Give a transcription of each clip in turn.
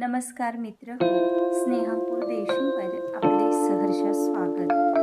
नमस्कार मित्र. स्नेहापूर देशूमध्ये आपले सहर्ष स्वागत.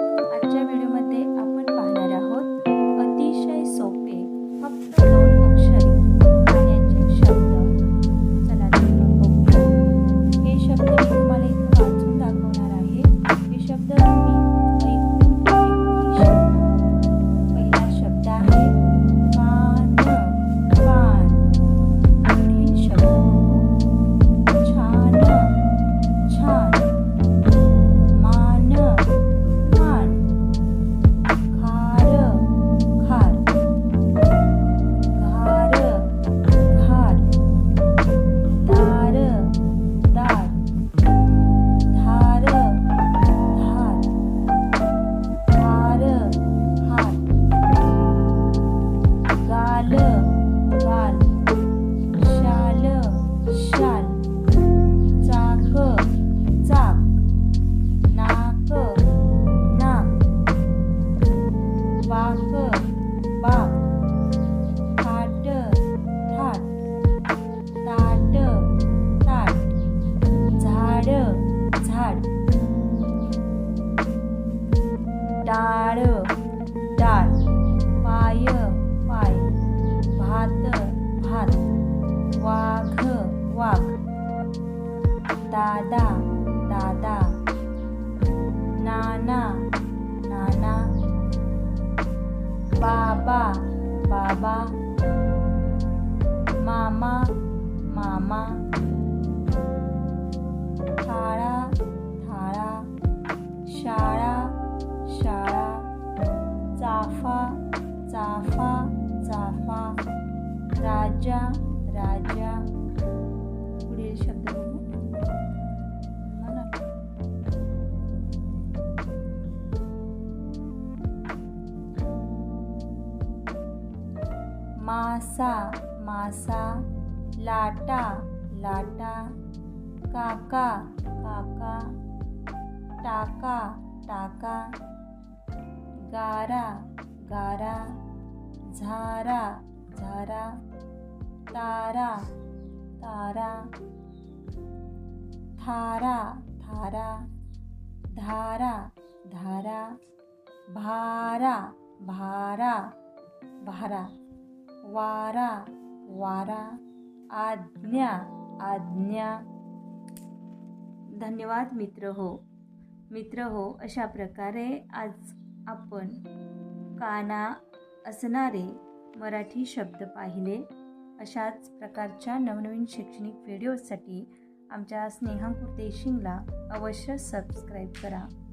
डाळ डाळ पाय पाय भात भात वाघ वाघ दादा दादा नाना नाना बाबा बाबा मामा मामा चाफा चाफा राजा राजा. पुढील शब्द मासा मासा. लाटा लाटा. काका काका. टाका टाका. गारा गारा. झारा झारा तारा तारा थारा थारा धारा धारा भारा भारा भारा वारा वारा आज्ञा आज्ञा. धन्यवाद मित्र हो. मित्र हो अशा प्रकारे आज आपण काना असणारे मराठी शब्द पाहिले अशाच प्रकारच्या नवनवीन शैक्षणिक व्हिडिओसाठी आमच्या स्नेहा देशिंगला अवश्य सबस्क्राईब करा.